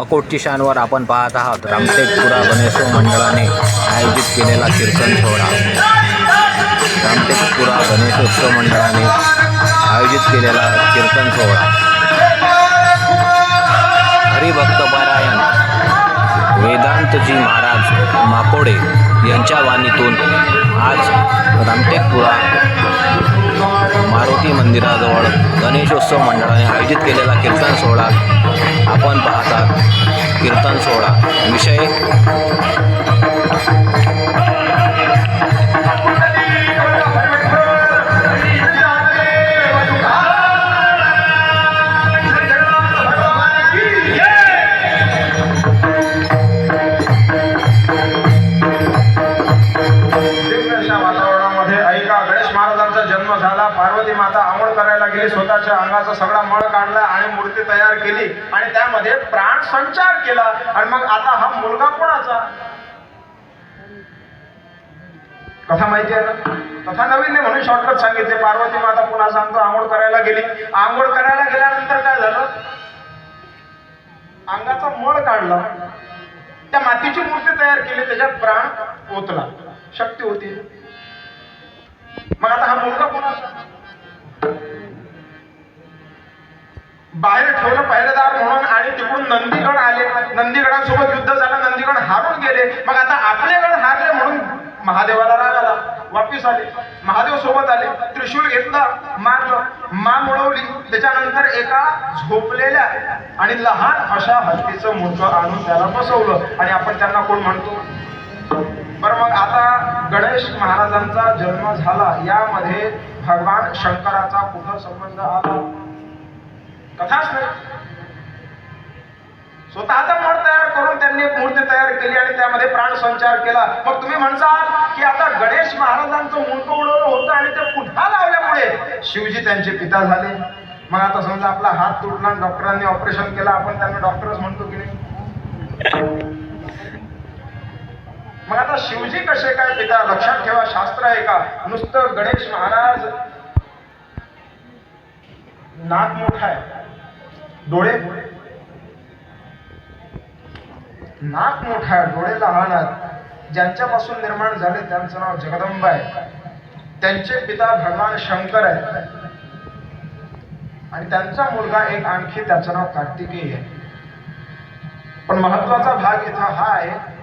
अकोटची आपण पाहत आहात. रामटेकपुरा गणेशो मंडळाने आयोजित केलेला कीर्तन सोहळा. रामटेकपुरा गणेशोत्सव मंडळाने आयोजित केलेला कीर्तन सोहळा. हरिभक्त पारायण. वेदांतजी महाराज माकोडे यांच्या वाणीतून आज रामटेकपुरा मारुती मंदिराजवळ गणेशोत्सव मंडळाने आयोजित केलेला कीर्तन सोहळा आपण पाहता. कीर्तन सोहळा. विषय गेली स्वतःच्या अंगाचा सगळा मळ काढला आणि मूर्ती तयार केली आणि त्यामध्ये प्राण संचार केला. आणि मग आता हा मुलगा कोणाचा? कथा माहिती आहे ना? कथा नवीन नाही म्हणून शॉर्टकट सांगितले. पार्वती माता पुन्हा सांगतो आंघोळ करायला गेली. आंघोळ करायला गेल्यानंतर काय झालं? अंगाचा मळ काढला. त्या मातीची मूर्ती तयार केली त्याच्यात प्राण ओतला. शक्ती होती. मग आता हा मुलगा कोणाचा? बाहेर ठेवलं पहिलेदार म्हणून आणि तिकडून नंदीगड आले. नंदीगडांसोबत युद्ध झालं नंदीगड हारून गेले. मग आता आपले गड हारले म्हणून महादेवाला राग आला. वापिस आले. महादेव सोबत आले. त्रिशूल घेतला मारलं. मान उडवली. त्याच्यानंतर एका झोपलेल्या आणि लहान अशा हत्तीचं मोठं आणून त्याला बसवलं. आणि आपण त्यांना कोण म्हणतो? बरं मग आता गणेश महाराजांचा जन्म झाला. यामध्ये भगवान शंकराचा कुठं संबंध आला? कथाच नाही स्वतःचा मठ तयार करून त्यांनी एक मूर्ती तयार केली आणि त्यामध्ये प्राण संचार केला. मग तुम्ही म्हणसाल की आता गणेश महाराजांचं मुंडू उडवलं होतं आणि ते पुन्हा लावल्यामुळे? शिवजी त्यांचे पिता झाले. मग आता समजा आपला हात तुटला आणि डॉक्टरांनी ऑपरेशन केलं आपण त्यांना डॉक्टरच म्हणतो की नाही? मग आता शिवजी कसे काय पिता? लक्षात ठेवा शास्त्र आहे का? नुसतं गणेश महाराज नाक मोठा आहे. डोळे? नाक मोठा आहे डोळे लहान आहेत. ज्यांच्यापासून निर्माण झाले त्यांचं नाव जगदंबा आहे. त्यांचे पिता भगवान शंकर आहेत. आणि त्यांचा मुलगा एक आणखी त्याचं नाव कार्तिकेय आहे. पण महत्त्वाचा भाग इथं हा आहे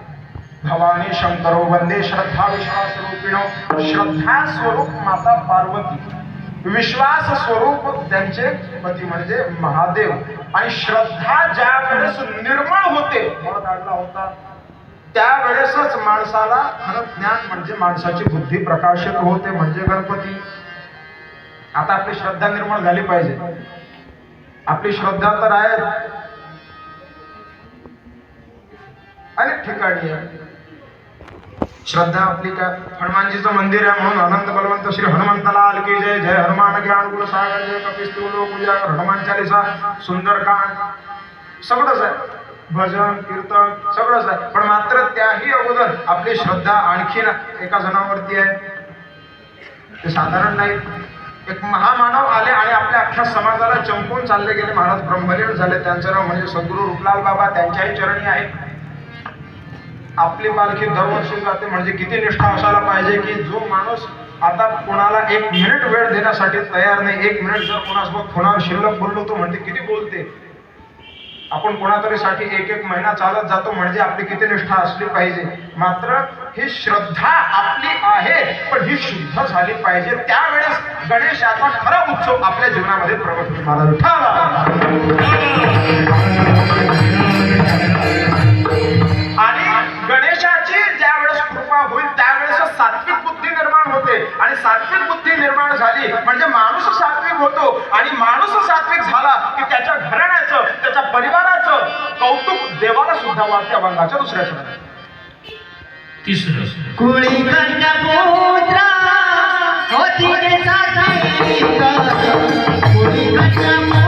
भवानी शंकरो वंदे श्रद्धा विश्वास रूपिणो श्रद्धा स्वरूप माता पार्वती. विश्वास स्वरूप त्यांचे पती म्हणजे महादेव. आणि श्रद्धा ज्या वेळेस निर्मळ होते होता त्यावेळेसच माणसाला खरं ज्ञान म्हणजे माणसाची बुद्धी प्रकाशित होते म्हणजे गणपती. आता आपली श्रद्धा निर्मळ झाली पाहिजे. आपली श्रद्धा तर आहे. अनेक ठिकाणी आहे. श्रद्धा आपली काय हनुमानजीचं मंदिर आहे म्हणून अनंत बलवंत श्री हनुमंताला की जय जय हनुमान ज्ञान गुरु सागर जय कपिस्तु लोक पूजा हनुमान चालिसा सुंदरकांड। सगळंच आहे. भजन कीर्तन सगळंच आहे. पण मात्र त्याही अगोदर आपली श्रद्धा आणखीन एका जणावरती आहे. ते साधारण नाही. एक महामानव आले आणि आपल्या अख्ख्या समाजाला चंपून चालले गेले. महाराज ब्रह्मलीन झाले. त्यांचं नाव म्हणजे सद्गुरू रुपलाल बाबा. त्यांच्याही चरणी आहे. आपली पालखी दरवर्षी जाते म्हणजे किती निष्ठा असायला पाहिजे की जो माणूस आता कोणाला एक मिनिट वेळ देण्यासाठी तयार नाही एक मिनिट जर कोणासोबत फोनावर शिल्लक बोललो तो म्हणते किती बोलते? आपण कोणातरी साठी एक एक महिना चालत जातो म्हणजे आपली किती निष्ठा असली पाहिजे. मात्र ही श्रद्धा आपली आहे पण ही शुद्ध झाली पाहिजे. त्यावेळेस गणेशाचा खरा उत्सव आपल्या जीवनामध्ये प्रगट होईल. सात्विक बुद्धी निर्माण झाली. म्हणजे माणूस सात्विक होतो आणि माणूस सात्विक झाला की त्याच्या घराण्याचं त्याच्या परिवाराचं कौतुक देवाला सुद्धा वाटते अभंगाच्या दुसऱ्या चरणात. तिसरं. कुळी पुत्रा होती कुळी पुत्रा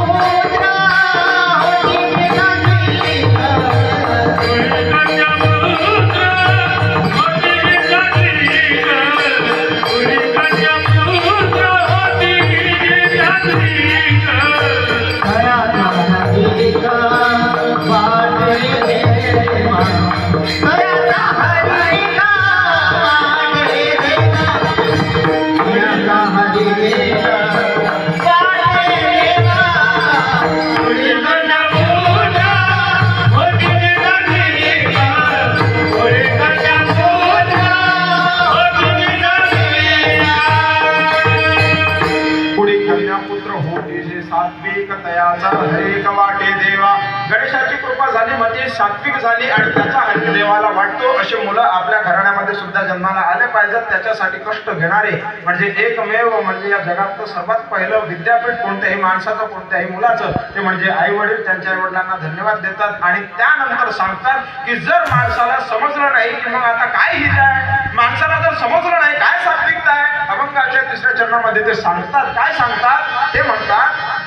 सात्विक झाली आणि त्याचा हक्क देवाला वाटतो असे मुलं आपल्या घराण्यामध्ये सुद्धा जन्माला आले पाहिजेत. त्याच्यासाठी कष्ट घेणारे म्हणजे एकमेव म्हणजे या जगातलं सर्वात पहिलं विद्यापीठ कोणत्याही माणसाचं कोणत्याही मुलाचं. ते म्हणजे आई वडील त्यांच्या आई वडिलांना धन्यवाद देतात आणि त्यानंतर सांगतात की जर माणसाला समजलं नाही की मग आता काय हित आहे? माणसाला जर समजलं नाही काय सात्विकता आहे? अभंगाच्या तिसऱ्या चरणामध्ये ते सांगतात. काय सांगतात? ते म्हणतात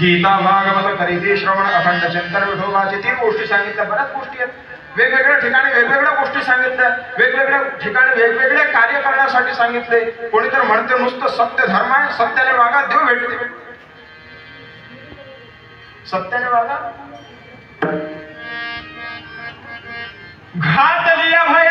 गीता भागवत करीती श्रवण अखंड चिंतन विठोबाची तीन गोष्टी सांगितल्या बऱ्याच गोष्टी आहेत वेगवेगळ्या ठिकाणी वेगवेगळ्या गोष्टी सांगितल्या वेगवेगळ्या ठिकाणी वेगवेगळे कार्य करण्यासाठी सांगितले. कोणी तर म्हणते नुसतं सत्य धर्म आहे सत्याने वागा देव भेटते. सत्याने वागा? घात लिया भाई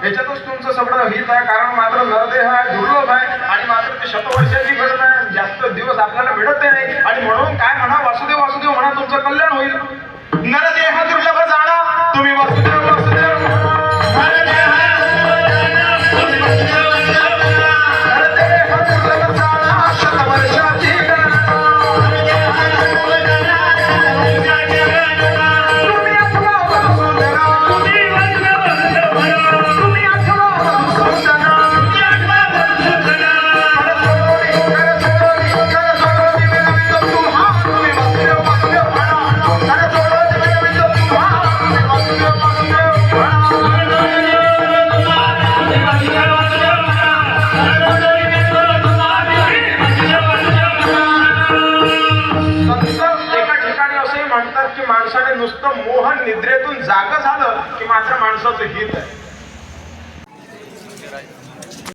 ह्याच्यातच तुमचं सगळं हित आहे कारण मात्र नरदेह नुसतं मोहन निद्रेतून जाग झालं की मात्र माणसाचं हित आहे.